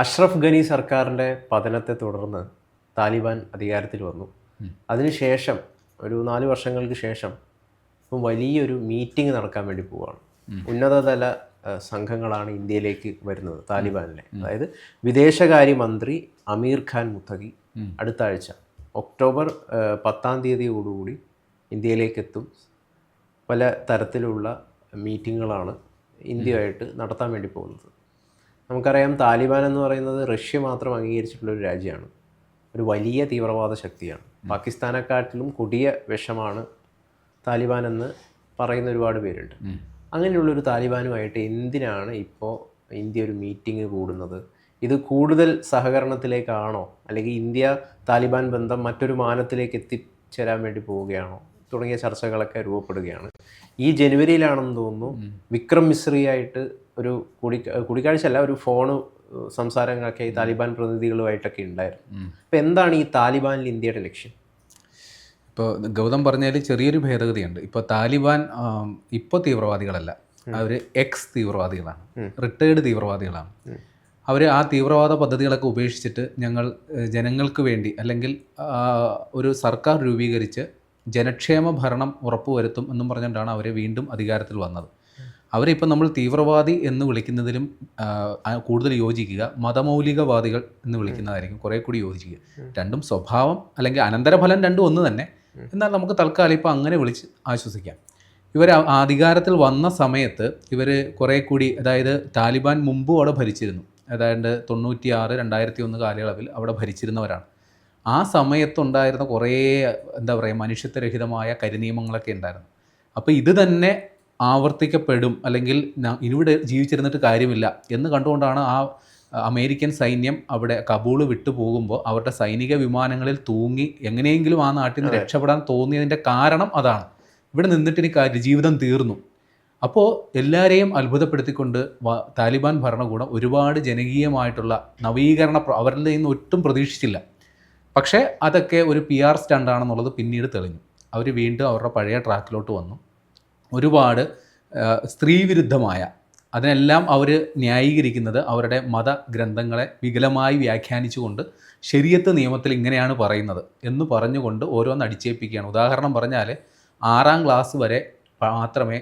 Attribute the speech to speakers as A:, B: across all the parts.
A: അഷ്റഫ് ഗനി സർക്കാരിന്റെ പതനത്തെ തുടർന്ന് താലിബാൻ അധികാരത്തിൽ വന്നു. അതിനുശേഷം ഒരു നാല് വർഷങ്ങൾക്ക് ശേഷം ഇപ്പം വലിയൊരു മീറ്റിംഗ് നടക്കാൻ വേണ്ടി പോവുകയാണ് ഉന്നതതല സംഘങ്ങളാണ് ഇന്ത്യയിലേക്ക് വരുന്നത് താലിബാനിലെ. അതായത് വിദേശകാര്യമന്ത്രി അമീർ ഖാൻ മുത്തഖി അടുത്ത ആഴ്ച ഒക്ടോബർ പത്താം തീയതിയോടുകൂടി ഇന്ത്യയിലേക്ക് എത്തും പല തരത്തിലുള്ള മീറ്റിങ്ങുകളാണ് ഇന്ത്യയായിട്ട് നടത്താൻ വേണ്ടി പോകുന്നത്. നമുക്കറിയാം താലിബാൻ എന്ന് പറയുന്നത് റഷ്യ മാത്രം അംഗീകരിച്ചിട്ടുള്ള ഒരു രാജ്യമാണ്. ഒരു വലിയ തീവ്രവാദ ശക്തിയാണ്. പാകിസ്ഥാനെക്കാട്ടിലും കൊടിയ വിഷമാണ് താലിബാൻ എന്ന് പറയുന്ന ഒരുപാട് പേരുണ്ട്. അങ്ങനെയുള്ളൊരു താലിബാനുമായിട്ട് എന്തിനാണ് ഇപ്പോൾ ഇന്ത്യ ഒരു മീറ്റിംഗ് കൂടുന്നത്? ഇത് കൂടുതൽ സഹകരണത്തിലേക്കാണോ? അല്ലെങ്കിൽ ഇന്ത്യ താലിബാൻ ബന്ധം മറ്റൊരു മാനത്തിലേക്ക് എത്തിച്ചേരാൻ വേണ്ടി പോവുകയാണോ? തുടങ്ങിയ ചർച്ചകളൊക്കെ രൂപപ്പെടുകയാണ്. ഈ ജനുവരിയിലാണെന്ന് തോന്നുന്നു വിക്രം മിശ്രിയായിട്ട് ഒരു കൂടി കൂടിക്കാഴ്ച അല്ല ഒരു ഫോണ് സംസാരങ്ങളൊക്കെ ഈ താലിബാൻ പ്രതിനിധികളുമായിട്ടൊക്കെ ഉണ്ടായിരുന്നു. അപ്പോൾ എന്താണ് ഈ താലിബാനിൽ ഇന്ത്യയുടെ ലക്ഷ്യം?
B: ഇപ്പോൾ ഗൗതം പറഞ്ഞതിൽ ചെറിയൊരു ഭേദഗതിയുണ്ട്. ഇപ്പോൾ താലിബാൻ ഇപ്പോൾ തീവ്രവാദികളല്ല. അവർ എക്സ് തീവ്രവാദികളാണ്. റിട്ടയേർഡ് തീവ്രവാദികളാണ്. അവർ ആ തീവ്രവാദ പദ്ധതികളൊക്കെ ഉപേക്ഷിച്ചിട്ട് ഞങ്ങൾ ജനങ്ങൾക്ക് വേണ്ടി അല്ലെങ്കിൽ ഒരു സർക്കാർ രൂപീകരിച്ച് ജനക്ഷേമ ഭരണം ഉറപ്പുവരുത്തും എന്നും പറഞ്ഞുകൊണ്ടാണ് അവരെ വീണ്ടും അധികാരത്തിൽ വന്നത്. അവരിപ്പോൾ നമ്മൾ തീവ്രവാദി എന്ന് വിളിക്കുന്നതിലും കൂടുതൽ യോജിക്കുക മതമൗലികവാദികൾ എന്ന് വിളിക്കുന്നതായിരിക്കും കുറേ കൂടി യോജിക്കുക. രണ്ടും സ്വഭാവം അല്ലെങ്കിൽ അനന്തരഫലം രണ്ടും ഒന്ന് തന്നെ. എന്നാൽ നമുക്ക് തൽക്കാലം ഇപ്പോൾ അങ്ങനെ വിളിച്ച് ആശ്വസിക്കാം. ഇവർ അധികാരത്തിൽ വന്ന സമയത്ത് ഇവർ കുറേ കൂടി അതായത് താലിബാൻ മുമ്പും അവിടെ ഭരിച്ചിരുന്നു. അതായത് തൊണ്ണൂറ്റി ആറ് രണ്ടായിരത്തി ഒന്ന് കാലയളവിൽ അവിടെ ഭരിച്ചിരുന്നവരാണ്. ആ സമയത്തുണ്ടായിരുന്ന കുറേ എന്താ പറയുക മനുഷ്യത്വരഹിതമായ കരിനിയമങ്ങളൊക്കെ ഉണ്ടായിരുന്നു. അപ്പോൾ ഇത് തന്നെ ആവർത്തിക്കപ്പെടും അല്ലെങ്കിൽ ഇവിടെ ജീവിച്ചിരുന്നിട്ട് കാര്യമില്ല എന്ന് കണ്ടുകൊണ്ടാണ് ആ അമേരിക്കൻ സൈന്യം അവിടെ കബൂൾ വിട്ടു പോകുമ്പോൾ അവരുടെ സൈനിക വിമാനങ്ങളിൽ തൂങ്ങി എങ്ങനെയെങ്കിലും ആ നാട്ടിൽ നിന്ന് രക്ഷപ്പെടാൻ തോന്നിയതിന്റെ കാരണം അതാണ്. ഇവിടെ നിന്നിട്ട് ഇനി കാര്യം ജീവിതം തീർന്നു. അപ്പോൾ എല്ലാവരെയും അത്ഭുതപ്പെടുത്തിക്കൊണ്ട് താലിബാൻ ഭരണകൂടം ഒരുപാട് ജനകീയമായിട്ടുള്ള നവീകരണ അവരിൽ നിന്ന് ഒട്ടും പ്രതീക്ഷിച്ചില്ല. പക്ഷേ അതൊക്കെ ഒരു പി ആർ സ്റ്റണ്ടാണെന്നുള്ളത് പിന്നീട് തെളിഞ്ഞു. അവർ വീണ്ടും അവരുടെ പഴയ ട്രാക്കിലോട്ട് വന്നു. ഒരുപാട് സ്ത്രീവിരുദ്ധമായ അതിനെല്ലാം അവർ ന്യായീകരിക്കുന്നത് അവരുടെ മതഗ്രന്ഥങ്ങളെ വികലമായി വ്യാഖ്യാനിച്ചുകൊണ്ട് ശരിയത്ത് നിയമത്തിൽ ഇങ്ങനെയാണ് പറയുന്നത് എന്ന് പറഞ്ഞുകൊണ്ട് ഓരോന്ന് അടിച്ചേൽപ്പിക്കുകയാണ്. ഉദാഹരണം പറഞ്ഞാൽ ആറാം ക്ലാസ് വരെ മാത്രമേ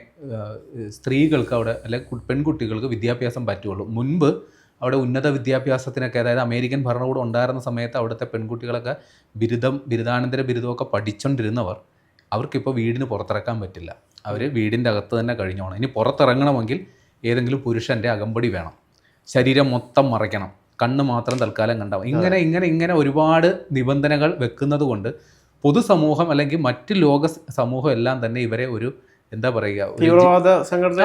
B: സ്ത്രീകൾക്ക് അവിടെ അല്ലെങ്കിൽ പെൺകുട്ടികൾക്ക് വിദ്യാഭ്യാസം പറ്റുള്ളൂ. മുൻപ് അവിടെ ഉന്നത വിദ്യാഭ്യാസത്തിനൊക്കെ അതായത് അമേരിക്കൻ ഭരണകൂടം ഉണ്ടായിരുന്ന സമയത്ത് അവിടുത്തെ പെൺകുട്ടികളൊക്കെ ബിരുദം ബിരുദാനന്തര ബിരുദമൊക്കെ പഠിച്ചുകൊണ്ടിരുന്നവർ അവർക്കിപ്പോൾ വീടിന് പുറത്തിറക്കാൻ പറ്റില്ല. അവർ വീടിന്റെ അകത്ത് തന്നെ കഴിഞ്ഞോണം. ഇനി പുറത്തിറങ്ങണമെങ്കിൽ ഏതെങ്കിലും പുരുഷന്റെ അകമ്പടി വേണം. ശരീരം മൊത്തം മറയ്ക്കണം. കണ്ണ് മാത്രം തൽക്കാലം കണ്ടാവും ഇങ്ങനെ ഇങ്ങനെ ഇങ്ങനെ ഒരുപാട് നിബന്ധനകൾ വെക്കുന്നത് കൊണ്ട് പൊതുസമൂഹം അല്ലെങ്കിൽ മറ്റ് ലോക സമൂഹം എല്ലാം തന്നെ ഇവരെ ഒരു എന്താ പറയുക
A: തീവ്രവാദ സംഘടന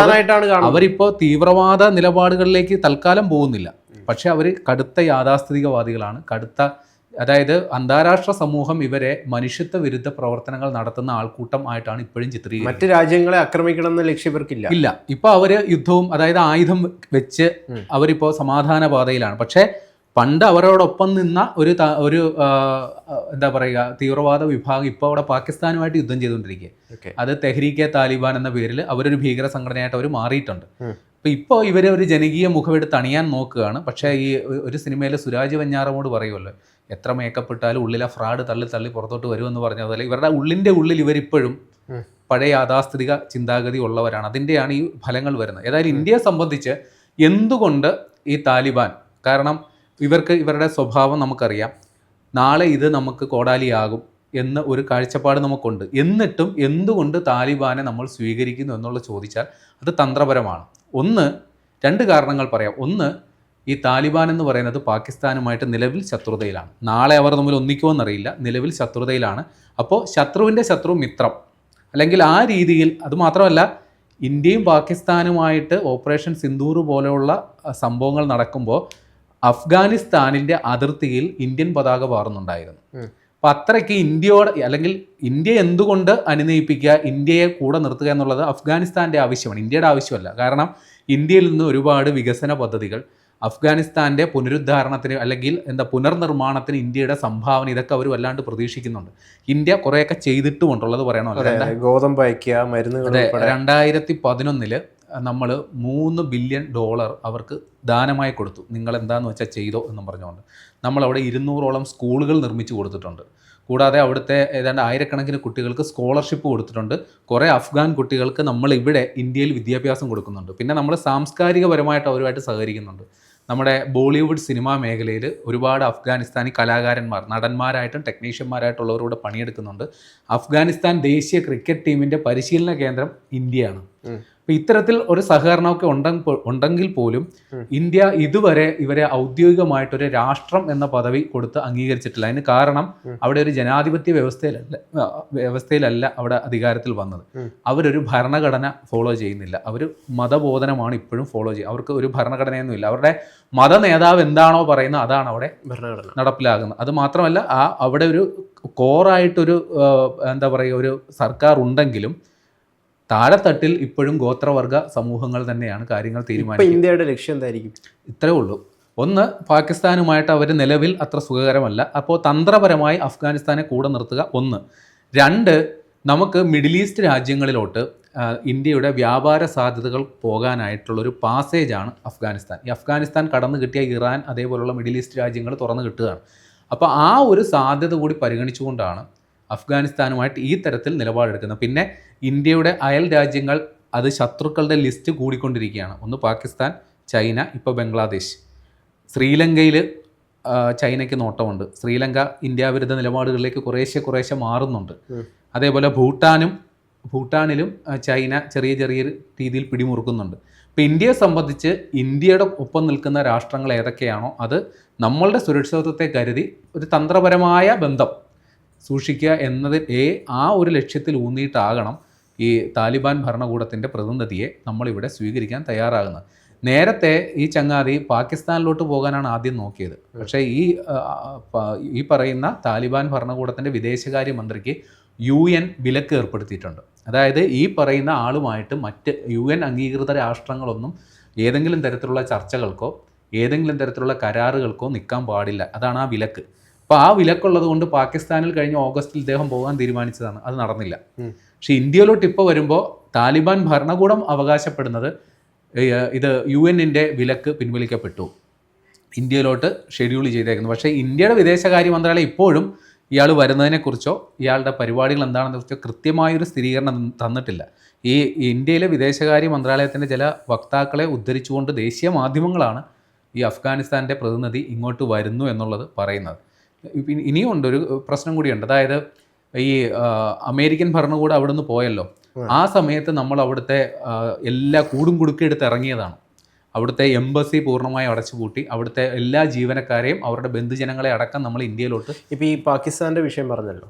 B: അതായത് അവരിപ്പോ തീവ്രവാദ നിലപാടുകളിലേക്ക് തൽക്കാലം പോകുന്നില്ല. പക്ഷെ അവർ കടുത്ത യാഥാസ്ഥിതികവാദികളാണ്. കടുത്ത അതായത് അന്താരാഷ്ട്ര സമൂഹം ഇവരെ മനുഷ്യത്വ വിരുദ്ധ പ്രവർത്തനങ്ങൾ നടത്തുന്ന ആൾക്കൂട്ടം ആയിട്ടാണ് ഇപ്പോഴും ചിത്രീകരിക്കുന്നത്.
A: മറ്റു രാജ്യങ്ങളെ ആക്രമിക്കണം എന്ന ലക്ഷ്യം ഇവർക്കില്ല.
B: ഇല്ല. ഇപ്പൊ അവർ യുദ്ധവും അതായത് ആയുധം വെച്ച്. അവരിപ്പോ സമാധാന പാതയിലാണ് പക്ഷേ പണ്ട് അവരോടൊപ്പം നിന്ന ഒരു ഒരു എന്താ പറയുക തീവ്രവാദ വിഭാഗം ഇപ്പോൾ അവിടെ പാകിസ്ഥാനുമായിട്ട് യുദ്ധം ചെയ്തുകൊണ്ടിരിക്കുക അത് തെഹ്രീക്കെ താലിബാൻ എന്ന പേരിൽ അവരൊരു ഭീകര സംഘടനയായിട്ട് അവർ മാറിയിട്ടുണ്ട്. അപ്പോൾ ഇപ്പോൾ ഇവർ ഒരു ജനകീയ മുഖമെടുത്ത് അണിയാൻ നോക്കുകയാണ്. പക്ഷേ ഈ ഒരു സിനിമയിലെ സുരാജ് വെഞ്ഞാറമോട് പറയുമല്ലോ എത്ര മേക്കപ്പ് ഇട്ടാലും ഉള്ളിലെ ഫ്രാഡ് തള്ളി തള്ളി പുറത്തോട്ട് വരുമെന്ന് പറഞ്ഞതുപോലെ ഇവരുടെ ഉള്ളിന്റെ ഉള്ളിൽ ഇവരിപ്പോഴും. പഴയ യാഥാസ്ഥിതിക ചിന്താഗതി ഉള്ളവരാണ്. അതിന്റെയാണ് ഈ ഫലങ്ങൾ വരുന്നത്. ഏതായാലും ഇന്ത്യയെ സംബന്ധിച്ച് എന്തുകൊണ്ട് ഈ താലിബാൻ കാരണം ഇവർക്ക് ഇവരുടെ സ്വഭാവം നമുക്കറിയാം. നാളെ ഇത് നമുക്ക് കോടാലിയാകും എന്ന ഒരു കാഴ്ചപ്പാട് നമുക്കുണ്ട്. എന്നിട്ടും എന്തുകൊണ്ട് താലിബാനെ നമ്മൾ സ്വീകരിക്കുന്നു എന്നുള്ള ചോദിച്ചാൽ അത് തന്ത്രപരമാണ്. ഒന്ന് രണ്ട് കാരണങ്ങൾ പറയാം. ഒന്ന് ഈ താലിബാൻ എന്ന് പറയുന്നത് പാകിസ്ഥാനുമായിട്ട് നിലവിൽ ശത്രുതയിലാണ്. നാളെ അവർ തമ്മിൽ ഒന്നിക്കുമെന്നറിയില്ല നിലവിൽ ശത്രുതയിലാണ്. അപ്പോൾ ശത്രുവിന്റെ ശത്രു മിത്രം. അല്ലെങ്കിൽ ആ രീതിയിൽ അതുമാത്രമല്ല ഇന്ത്യയും പാകിസ്ഥാനുമായിട്ട് ഓപ്പറേഷൻ സിന്ദൂർ പോലെയുള്ള സംഭവങ്ങൾ നടക്കുമ്പോൾ അഫ്ഗാനിസ്ഥാനിന്റെ അതിർത്തിയിൽ ഇന്ത്യൻ പതാക പാറുന്നുണ്ടായിരുന്നു അപ്പൊ അത്രയ്ക്ക് ഇന്ത്യയോട് അല്ലെങ്കിൽ ഇന്ത്യ എന്തുകൊണ്ട് അനുനയിപ്പിക്കുക ഇന്ത്യയെ കൂടെ നിർത്തുക എന്നുള്ളത് അഫ്ഗാനിസ്ഥാന്റെ ആവശ്യമാണ്. ഇന്ത്യയുടെ ആവശ്യമല്ല. കാരണം ഇന്ത്യയിൽ നിന്ന് ഒരുപാട് വികസന പദ്ധതികൾ അഫ്ഗാനിസ്ഥാന്റെ പുനരുദ്ധാരണത്തിന് അല്ലെങ്കിൽ എന്താ പുനർനിർമ്മാണത്തിന് ഇന്ത്യയുടെ സംഭാവന ഇതൊക്കെ അവർ വല്ലാണ്ട് പ്രതീക്ഷിക്കുന്നുണ്ട്. ഇന്ത്യ കുറേയൊക്കെ ചെയ്തിട്ടുമുണ്ടുള്ളത് പറയണമല്ലോ.
A: ഗോതമ്പ് അയക്കുക മരുന്ന്
B: രണ്ടായിരത്തി പതിനൊന്നിൽ നമ്മൾ മൂന്ന് ബില്യൺ ഡോളർ അവർക്ക് ദാനമായി കൊടുത്തു. നിങ്ങൾ എന്താണെന്ന് വെച്ചാൽ ചെയ്തോ എന്നും പറഞ്ഞുകൊണ്ട്. നമ്മളവിടെ ഇരുന്നൂറോളം സ്കൂളുകൾ നിർമ്മിച്ചു കൊടുത്തിട്ടുണ്ട്. കൂടാതെ അവിടുത്തെ ഏതാണ്ട് ആയിരക്കണക്കിന് കുട്ടികൾക്ക് സ്കോളർഷിപ്പ് കൊടുത്തിട്ടുണ്ട്. കുറേ അഫ്ഗാൻ കുട്ടികൾക്ക് നമ്മൾ ഇവിടെ ഇന്ത്യയിൽ വിദ്യാഭ്യാസം കൊടുക്കുന്നുണ്ട്. പിന്നെ നമ്മൾ സാംസ്കാരികപരമായിട്ട് അവരുമായിട്ട് സഹകരിക്കുന്നുണ്ട്. നമ്മുടെ ബോളിവുഡ് സിനിമാ മേഖലയിൽ ഒരുപാട് അഫ്ഗാനിസ്ഥാനി കലാകാരന്മാർ നടന്മാരായിട്ടും ടെക്നീഷ്യന്മാരായിട്ടുള്ളവരോട് പണിയെടുക്കുന്നുണ്ട്. അഫ്ഗാനിസ്ഥാൻ ദേശീയ ക്രിക്കറ്റ് ടീമിന്റെ പരിശീലന കേന്ദ്രം ഇന്ത്യയാണ്. അപ്പോൾ ഇത്തരത്തിൽ ഒരു സഹകരണമൊക്കെ ഉണ്ടെങ്കിൽ ഉണ്ടെങ്കിൽ പോലും ഇന്ത്യ ഇതുവരെ ഇവരെ ഔദ്യോഗികമായിട്ടൊരു രാഷ്ട്രം എന്ന പദവി കൊടുത്ത് അംഗീകരിച്ചിട്ടില്ല. അതിന് കാരണം അവിടെ ഒരു ജനാധിപത്യ വ്യവസ്ഥയിലല്ല വ്യവസ്ഥയിലല്ല അവിടെ അധികാരത്തിൽ വന്നത്. അവരൊരു ഭരണഘടന ഫോളോ ചെയ്യുന്നില്ല. അവർ മതബോധനമാണ് ഇപ്പോഴും ഫോളോ ചെയ്യുക. അവർക്ക് ഒരു ഭരണഘടനയൊന്നുമില്ല. അവരുടെ മത നേതാവ് എന്താണോ പറയുന്നത് അതാണ് അവിടെ
A: ഭരണഘടന.
B: നടപ്പിലാകുന്നത്. അത് മാത്രമല്ല ആ അവിടെ ഒരു കോറായിട്ടൊരു എന്താ പറയുക ഒരു സർക്കാർ ഉണ്ടെങ്കിലും താഴെത്തട്ടിൽ ഇപ്പോഴും ഗോത്രവർഗ സമൂഹങ്ങൾ തന്നെയാണ് കാര്യങ്ങൾ തീരുമാനിക്കുന്നത്
A: ഇന്ത്യയുടെ ലക്ഷ്യം എന്തായിരിക്കും?
B: ഇത്രേ ഉള്ളൂ. ഒന്ന് പാകിസ്ഥാനുമായിട്ട് അവർ നിലവിൽ അത്ര സുഖകരമല്ല. അപ്പോൾ തന്ത്രപരമായി അഫ്ഗാനിസ്ഥാനെ കൂടെ നിർത്തുക. ഒന്ന് രണ്ട് നമുക്ക് മിഡിൽ ഈസ്റ്റ് രാജ്യങ്ങളിലോട്ട് ഇന്ത്യയുടെ വ്യാപാര സാധ്യതകൾ പോകാനായിട്ടുള്ളൊരു പാസേജാണ് അഫ്ഗാനിസ്ഥാൻ. ഈ അഫ്ഗാനിസ്ഥാൻ കടന്നു കിട്ടിയ ഇറാൻ അതേപോലുള്ള മിഡിൽ ഈസ്റ്റ് രാജ്യങ്ങൾ തുറന്നു കിട്ടുകയാണ്. അപ്പോൾ ആ ഒരു സാധ്യത കൂടി പരിഗണിച്ചുകൊണ്ടാണ് അഫ്ഗാനിസ്ഥാനുമായിട്ട് ഈ തരത്തിൽ നിലപാടെടുക്കുന്നത്. പിന്നെ ഇന്ത്യയുടെ അയൽ രാജ്യങ്ങൾ അത് ശത്രുക്കളുടെ ലിസ്റ്റ് കൂടിക്കൊണ്ടിരിക്കുകയാണ്. ഒന്ന് പാകിസ്ഥാൻ ചൈന ഇപ്പോൾ ബംഗ്ലാദേശ്. ശ്രീലങ്കയിൽ ചൈനയ്ക്ക് നോട്ടമുണ്ട്. ശ്രീലങ്ക ഇന്ത്യ വിരുദ്ധ നിലപാടുകളിലേക്ക് കുറേശ്ശെ കുറേശ്ശെ മാറുന്നുണ്ട്. അതേപോലെ ഭൂട്ടാനും ഭൂട്ടാനിലും ചൈന ചെറിയ ചെറിയ രീതിയിൽ പിടിമുറുക്കുന്നുണ്ട്. ഇപ്പോൾ ഇന്ത്യയെ സംബന്ധിച്ച് ഇന്ത്യയുടെ ഒപ്പം നിൽക്കുന്ന രാഷ്ട്രങ്ങൾ ഏതൊക്കെയാണോ അത് നമ്മളുടെ സുരക്ഷിതത്വത്തെ കരുതി ഒരു തന്ത്രപരമായ ബന്ധം സൂക്ഷിക്കുക എന്നതിൽ ഏ ആ ഒരു ലക്ഷ്യത്തിൽ ഊന്നിയിട്ടാകണം ഈ താലിബാൻ ഭരണകൂടത്തിന്റെ പ്രതിനിധിയെ നമ്മളിവിടെ സ്വീകരിക്കാൻ തയ്യാറാകുന്നത്. നേരത്തെ ഈ ചങ്ങാതി പാകിസ്ഥാനിലോട്ട് പോകാനാണ് ആദ്യം നോക്കിയത്. പക്ഷേ ഈ ഈ പറയുന്ന താലിബാൻ ഭരണകൂടത്തിന്റെ വിദേശകാര്യ മന്ത്രിക്ക് യു എൻ വിലക്ക് ഏർപ്പെടുത്തിയിട്ടുണ്ട്. അതായത് ഈ പറയുന്ന ആളുമായിട്ട് മറ്റ് യു എൻ അംഗീകൃത രാഷ്ട്രങ്ങളൊന്നും ഏതെങ്കിലും തരത്തിലുള്ള ചർച്ചകൾക്കോ ഏതെങ്കിലും തരത്തിലുള്ള കരാറുകൾക്കോ നിൽക്കാൻ പാടില്ല. അതാണ് ആ വിലക്ക്. അപ്പോൾ ആ വിലക്കുള്ളത് കൊണ്ട് പാകിസ്ഥാനിൽ കഴിഞ്ഞ ഓഗസ്റ്റിൽ ഇദ്ദേഹം പോകാൻ തീരുമാനിച്ചതാണ്. അത് നടന്നില്ല. പക്ഷെ ഇന്ത്യയിലോട്ട് ഇപ്പോൾ വരുമ്പോൾ താലിബാൻ ഭരണകൂടം അവകാശപ്പെടുന്നത് ഇത് യു എന്നിന്റെ വിലക്ക് പിൻവലിക്കപ്പെട്ടു. ഇന്ത്യയിലോട്ട് ഷെഡ്യൂൾ ചെയ്തേക്കുന്നു പക്ഷേ ഇന്ത്യയുടെ വിദേശകാര്യ മന്ത്രാലയം ഇപ്പോഴും ഇയാൾ വരുന്നതിനെക്കുറിച്ചോ ഇയാളുടെ പരിപാടികൾ എന്താണെന്ന് കുറിച്ചോ കൃത്യമായൊരു സ്ഥിരീകരണം തന്നിട്ടില്ല. ഈ ഇന്ത്യയിലെ വിദേശകാര്യ മന്ത്രാലയത്തിന്റെ ചില വക്താക്കളെ ഉദ്ധരിച്ചുകൊണ്ട് ദേശീയ മാധ്യമങ്ങളാണ് ഈ അഫ്ഗാനിസ്ഥാന്റെ പ്രതിനിധി ഇങ്ങോട്ട് വരുന്നു എന്നുള്ളത് പറയുന്നത്. ഇനി- ഇനിയുണ്ട് ഒരു പ്രശ്നം കൂടിയുണ്ട്. അതായത് ഈ അമേരിക്കൻ ഭരണകൂടം അവിടെ നിന്ന് പോയല്ലോ. ആ. സമയത്ത് നമ്മൾ അവിടുത്തെ എല്ലാ കൂടും കുടുക്കെടുത്ത് ഇറങ്ങിയതാണ്. അവിടുത്തെ എംബസി പൂർണമായി അടച്ചുപൂട്ടി അവിടുത്തെ എല്ലാ ജീവനക്കാരെയും അവരുടെ ബന്ധുജനങ്ങളെ അടക്കം നമ്മൾ ഇന്ത്യയിലോട്ട്
A: ഇപ്പോൾ ഈ പാകിസ്ഥാന്റെ വിഷയം പറഞ്ഞല്ലോ.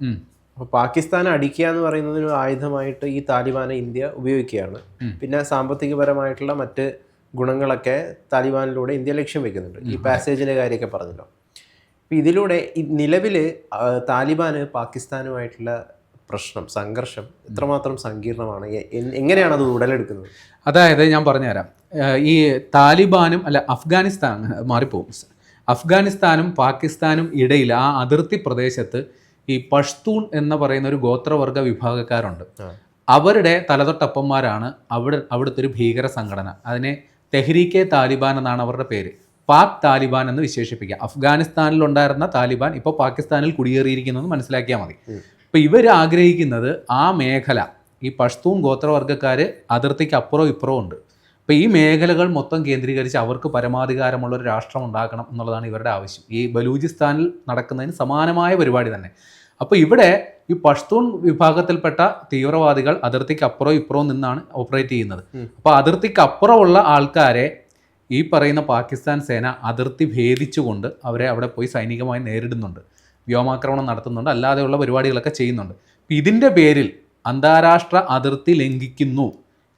A: അപ്പോൾ പാകിസ്ഥാൻ അടിക്കുക എന്ന് പറയുന്നതിന് ആയുധമായിട്ട് ഈ താലിബാനെ ഇന്ത്യ ഉപയോഗിക്കുകയാണ്. പിന്നെ സാമ്പത്തികപരമായിട്ടുള്ള മറ്റ് ഗുണങ്ങളൊക്കെ താലിബാനിലൂടെ ഇന്ത്യ ലക്ഷ്യം വെക്കുന്നുണ്ട്. ഈ പാസേജിന്റെ കാര്യമൊക്കെ പറഞ്ഞല്ലോ. അപ്പം ഇതിലൂടെ നിലവിൽ താലിബാന് പാകിസ്ഥാനുമായിട്ടുള്ള പ്രശ്നം സംഘർഷം എത്രമാത്രം സങ്കീർണമാണ്? എങ്ങനെയാണ് അത് ഉടലെടുക്കുന്നത്?
B: അതായത് ഞാൻ പറഞ്ഞുതരാം. ഈ താലിബാനും അല്ല അഫ്ഗാനിസ്ഥാൻ മാറിപ്പോകും അഫ്ഗാനിസ്ഥാനും പാകിസ്ഥാനും ഇടയിൽ ആ അതിർത്തി പ്രദേശത്ത് ഈ പഷ്തൂൺ എന്ന് പറയുന്ന ഒരു ഗോത്രവർഗ വിഭാഗക്കാരുണ്ട്. അവരുടെ തലതൊട്ടപ്പന്മാരാണ് അവിടെ അവിടുത്തെ ഒരു ഭീകര സംഘടന. അതിനെ തെഹ്രീക്കെ താലിബാൻ എന്നാണ് അവരുടെ പേര്. പാക് താലിബാൻ എന്ന് വിശേഷിപ്പിക്കുക അഫ്ഗാനിസ്ഥാനിൽ ഉണ്ടായിരുന്ന താലിബാൻ ഇപ്പോൾ പാകിസ്ഥാനിൽ കുടിയേറിയിരിക്കുന്നു എന്ന് മനസ്സിലാക്കിയാൽ മതി. അപ്പോൾ ഇവർ ആഗ്രഹിക്കുന്നത് ആ മേഖല ഈ പഷ്തൂൺ ഗോത്രവർഗക്കാർ അതിർത്തിക്ക് അപ്പുറവും ഇപ്പുറവും ഉണ്ട്. അപ്പോൾ ഈ മേഖലകൾ മൊത്തം കേന്ദ്രീകരിച്ച് അവർക്ക് പരമാധികാരമുള്ള ഒരു രാഷ്ട്രം ഉണ്ടാക്കണം എന്നുള്ളതാണ് ഇവരുടെ ആവശ്യം. ഈ ബലൂചിസ്ഥാനിൽ നടക്കുന്നതിന് സമാനമായ പരിപാടി തന്നെ. അപ്പോൾ ഇവിടെ ഈ പഷ്തൂൺ വിഭാഗത്തിൽപ്പെട്ട തീവ്രവാദികൾ അതിർത്തിക്ക് അപ്പുറവും ഇപ്പുറവും നിന്നാണ് ഓപ്പറേറ്റ് ചെയ്യുന്നത്. അപ്പോൾ അതിർത്തിക്ക് അപ്പുറമുള്ള ആൾക്കാരെ ഈ പറയുന്ന പാകിസ്ഥാൻ സേന അതിർത്തി ഭേദിച്ചുകൊണ്ട് അവരെ അവിടെ പോയി സൈനികമായി നേരിടുന്നുണ്ട്. വ്യോമാക്രമണം നടത്തുന്നുണ്ട്. അല്ലാതെയുള്ള പരിപാടികളൊക്കെ ചെയ്യുന്നുണ്ട്. ഇപ്പം ഇതിന്റെ പേരിൽ അന്താരാഷ്ട്ര അതിർത്തി ലംഘിക്കുന്നു.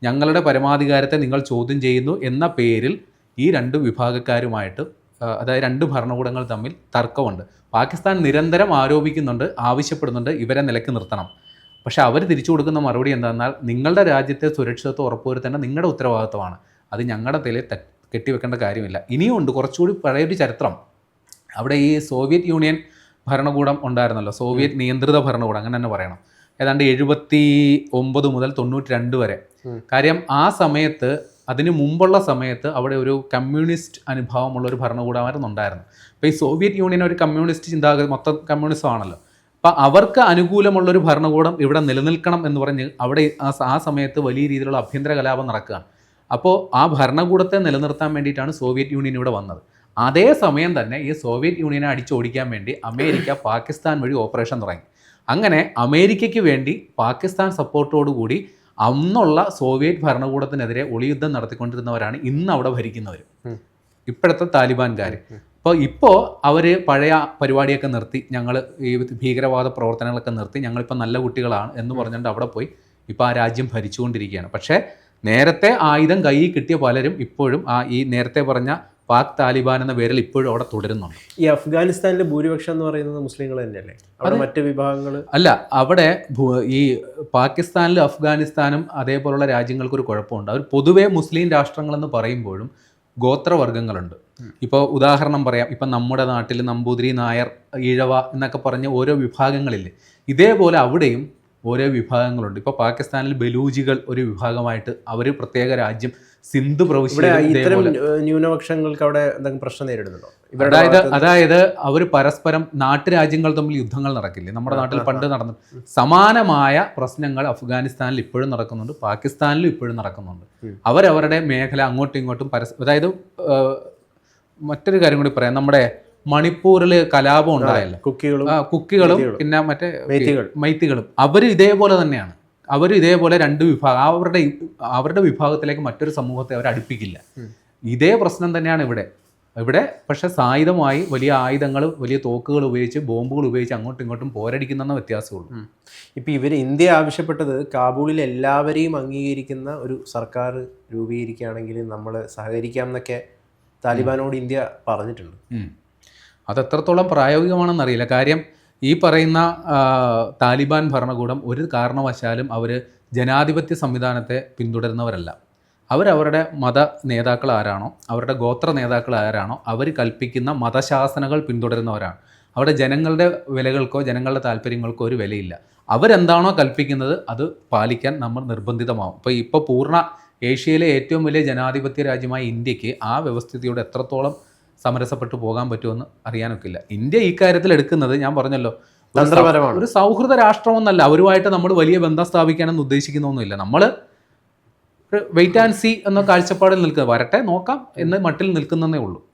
B: ഞങ്ങളുടെ പരമാധികാരത്തെ നിങ്ങൾ ചോദ്യം ചെയ്യുന്നു എന്ന പേരിൽ ഈ രണ്ട് വിഭാഗക്കാരുമായിട്ട് അതായത് രണ്ട് ഭരണകൂടങ്ങൾ തമ്മിൽ തർക്കമുണ്ട്. പാകിസ്ഥാൻ നിരന്തരം ആരോപിക്കുന്നുണ്ട് ആവശ്യപ്പെടുന്നുണ്ട് ഇവരെ നിലയ്ക്ക് നിർത്തണം. പക്ഷേ അവർ തിരിച്ചു കൊടുക്കുന്ന മറുപടി എന്താണെന്നാൽ നിങ്ങളുടെ രാജ്യത്തെ സുരക്ഷിതത്വം ഉറപ്പുവരുത്തേണ്ട നിങ്ങളുടെ ഉത്തരവാദിത്വമാണ്. അത് ഞങ്ങളുടെ തലയിൽ കെട്ടിവെക്കേണ്ട കാര്യമില്ല. ഇനിയും ഉണ്ട്. കുറച്ചുകൂടി പഴയൊരു ചരിത്രം. അവിടെ ഈ സോവിയറ്റ് യൂണിയൻ ഭരണകൂടം ഉണ്ടായിരുന്നല്ലോ. സോവിയറ്റ് നിയന്ത്രിത ഭരണകൂടം അങ്ങനെ തന്നെ പറയണം. ഏതാണ്ട് എഴുപത്തി ഒമ്പത് മുതൽ തൊണ്ണൂറ്റി രണ്ട് വരെ. കാര്യം ആ സമയത്ത് അതിന് മുമ്പുള്ള സമയത്ത് അവിടെ ഒരു കമ്മ്യൂണിസ്റ്റ് അനുഭവമുള്ള ഒരു ഭരണകൂടമായിരുന്നു ഉണ്ടായിരുന്നു അപ്പോൾ ഈ സോവിയറ്റ് യൂണിയൻ ഒരു കമ്മ്യൂണിസ്റ്റ് ചിന്താഗതി മൊത്തം കമ്മ്യൂണിസം ആണല്ലോ. അപ്പം അവർക്ക് അനുകൂലമുള്ളൊരു ഭരണകൂടം ഇവിടെ നിലനിൽക്കണം എന്ന് പറഞ്ഞ് അവിടെ ആ ആ സമയത്ത് വലിയ രീതിയിലുള്ള ആഭ്യന്തര കലാപം നടക്കുകയാണ്. അപ്പോൾ ആ ഭരണകൂടത്തെ നിലനിർത്താൻ വേണ്ടിയിട്ടാണ് സോവിയറ്റ് യൂണിയൻ ഇവിടെ വന്നത്. അതേ സമയം തന്നെ ഈ സോവിയറ്റ് യൂണിയനെ അടിച്ചോടിക്കാൻ വേണ്ടി അമേരിക്ക പാകിസ്ഥാൻ വഴി ഓപ്പറേഷൻ തുടങ്ങി. അങ്ങനെ അമേരിക്കയ്ക്ക് വേണ്ടി പാകിസ്ഥാൻ സപ്പോർട്ടോടുകൂടി അന്നുള്ള സോവിയറ്റ് ഭരണകൂടത്തിനെതിരെ ഒളിയുദ്ധം നടത്തിക്കൊണ്ടിരുന്നവരാണ് ഇന്ന് അവിടെ ഭരിക്കുന്നവർ. ഇപ്പോഴത്തെ താലിബാൻകാർ അപ്പോൾ ഇപ്പോൾ അവർ പഴയ പരിപാടിയൊക്കെ നിർത്തി ഞങ്ങൾ ഈ ഭീകരവാദ പ്രവർത്തനങ്ങളൊക്കെ നിർത്തി ഞങ്ങളിപ്പോൾ നല്ല കുട്ടികളാണ് എന്ന് പറഞ്ഞുകൊണ്ട് അവിടെ പോയി ഇപ്പോൾ ആ രാജ്യം ഭരിച്ചുകൊണ്ടിരിക്കുകയാണ്. പക്ഷേ നേരത്തെ ആയുധം കയ്യിൽ കിട്ടിയ പലരും ഇപ്പോഴും ആ ഈ നേരത്തെ പറഞ്ഞ പാക് താലിബാൻ എന്ന പേരിൽ ഇപ്പോഴും അവിടെ തുടരുന്നുണ്ട്.
A: ഈ അഫ്ഗാനിസ്ഥാനിലെ ഭൂരിപക്ഷം എന്ന് പറയുന്നത് മുസ്ലിങ്ങൾ തന്നെയല്ലേ? അവിടെ മറ്റ് വിഭാഗങ്ങൾ
B: അല്ല അവിടെ ഈ പാകിസ്ഥാനിലും അഫ്ഗാനിസ്ഥാനും അതേപോലുള്ള രാജ്യങ്ങൾക്കൊരു കുഴപ്പമുണ്ട്. അവർ പൊതുവെ മുസ്ലിം രാഷ്ട്രങ്ങളെന്ന് പറയുമ്പോഴും ഗോത്രവർഗങ്ങളുണ്ട്. ഇപ്പോൾ ഉദാഹരണം പറയാം. ഇപ്പം നമ്മുടെ നാട്ടിൽ നമ്പൂതിരി നായർ ഈഴവ എന്നൊക്കെ പറഞ്ഞ ഓരോ വിഭാഗങ്ങളില്ലേ ഇതേപോലെ അവിടെയും ഓരോ വിഭാഗങ്ങളുണ്ട്. ഇപ്പോൾ പാകിസ്ഥാനിൽ ബലൂജികൾ ഒരു വിഭാഗമായിട്ട് അവർ പ്രത്യേക രാജ്യം സിന്ധു പ്രവിശ്യ
A: ന്യൂനപക്ഷങ്ങൾക്ക് അവിടെ എന്തെങ്കിലും പ്രശ്നം നേരിടുന്നുണ്ടോ?
B: അതായത് അതായത് അവർ പരസ്പരം നാട്ടുരാജ്യങ്ങൾ തമ്മിൽ യുദ്ധങ്ങൾ നടക്കില്ലേ? നമ്മുടെ നാട്ടിൽ പണ്ട് നടന്നു. സമാനമായ പ്രശ്നങ്ങൾ അഫ്ഗാനിസ്ഥാനിൽ ഇപ്പോഴും നടക്കുന്നുണ്ട്. പാകിസ്ഥാനിലും ഇപ്പോഴും നടക്കുന്നുണ്ട്. അവരവരുടെ മേഖല അങ്ങോട്ടും ഇങ്ങോട്ടും പരസ് അതായത് മറ്റൊരു കാര്യം കൂടി പറയാം. നമ്മുടെ മണിപ്പൂരിൽ കലാപം ഉണ്ടായല്ലോ?
A: കുക്കികളും
B: കുക്കികളും. പിന്നെ മറ്റേ. മൈത്തികളും. അവർ ഇതേപോലെ തന്നെയാണ്. അവർ ഇതേപോലെ രണ്ട് വിഭാഗം അവരുടെ അവരുടെ വിഭാഗത്തിലേക്ക് മറ്റൊരു സമൂഹത്തെ അവർ അടുപ്പിക്കില്ല. ഇതേ പ്രശ്നം തന്നെയാണ് ഇവിടെ. ഇവിടെ പക്ഷെ സായുധമായി വലിയ ആയുധങ്ങൾ വലിയ തോക്കുകൾ ഉപയോഗിച്ച് ബോംബുകൾ ഉപയോഗിച്ച് അങ്ങോട്ടും ഇങ്ങോട്ടും പോരടിക്കുന്ന വ്യത്യാസമുള്ളൂ
A: ഇപ്പം ഇവർ ഇന്ത്യ ആവശ്യപ്പെട്ടത് കാബൂളിൽ എല്ലാവരെയും അംഗീകരിക്കുന്ന ഒരു സർക്കാർ രൂപീകരിക്കുകയാണെങ്കിൽ നമ്മൾ സഹകരിക്കാം എന്നൊക്കെ താലിബാനോട് ഇന്ത്യ പറഞ്ഞിട്ടുണ്ട്.
B: അത് എത്രത്തോളം പ്രായോഗികമാണെന്നറിയില്ല. കാര്യം ഈ പറയുന്ന താലിബാൻ ഭരണകൂടം ഒരു കാരണവശാലും അവർ ജനാധിപത്യ സംവിധാനത്തെ പിന്തുടരുന്നവരല്ല. അവരവരുടെ മത നേതാക്കൾ ആരാണോ അവരുടെ ഗോത്ര നേതാക്കൾ ആരാണോ അവർ കൽപ്പിക്കുന്ന മതശാസനകൾ പിന്തുടരുന്നവരാണ്. അവിടെ ജനങ്ങളുടെ വിലകൾക്കോ ജനങ്ങളുടെ താല്പര്യങ്ങൾക്കോ ഒരു വിലയില്ല. അവരെന്താണോ കൽപ്പിക്കുന്നത് അത് പാലിക്കാൻ നമ്മൾ നിർബന്ധിതമാവും. ഇപ്പോൾ ഇപ്പോൾ പൂർണ ഏഷ്യയിലെ ഏറ്റവും വലിയ ജനാധിപത്യ രാജ്യമായ ഇന്ത്യയ്ക്ക് ആ വ്യവസ്ഥിതിയോട് എത്രത്തോളം സമരസപ്പെട്ടു പോകാൻ പറ്റുമെന്ന് അറിയാനൊക്കില്ല. ഇന്ത്യ ഈ കാര്യത്തിൽ എടുക്കുന്നത് ഞാൻ പറഞ്ഞല്ലോ ഒരു സൗഹൃദ രാഷ്ട്രമൊന്നല്ല അവരുമായിട്ട് നമ്മൾ വലിയ ബന്ധം സ്ഥാപിക്കാനൊന്നും ഉദ്ദേശിക്കുന്നൊന്നുമില്ല. നമ്മൾ വെയിറ്റ് ആൻഡ് സി എന്ന കാഴ്ചപ്പാടിൽ നിൽക്കുക. വരട്ടെ നോക്കാം എന്ന് മട്ടിൽ നിൽക്കുന്നതേ ഉള്ളൂ.